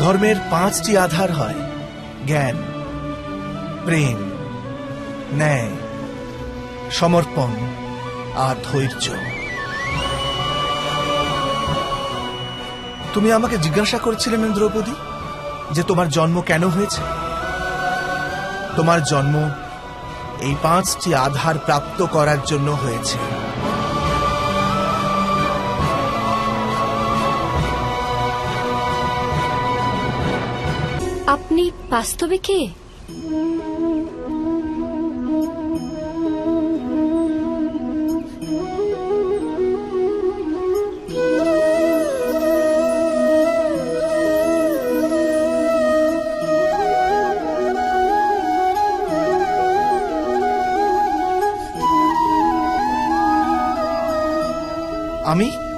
ধর্মের পাঁচটি আধার হয়। জ্ঞান, প্রেম, ন্যায়, সমর্পণ আর ধৈর্য। তুমি আমাকে জিজ্ঞাসা করছিলে দ্রৌপদী, যে তোমার জন্ম কেন হয়েছে? তোমার জন্ম এই পাঁচটি আধার প্রাপ্ত করার জন্য হয়েছে। আপনি বাস্তবে কে? আমি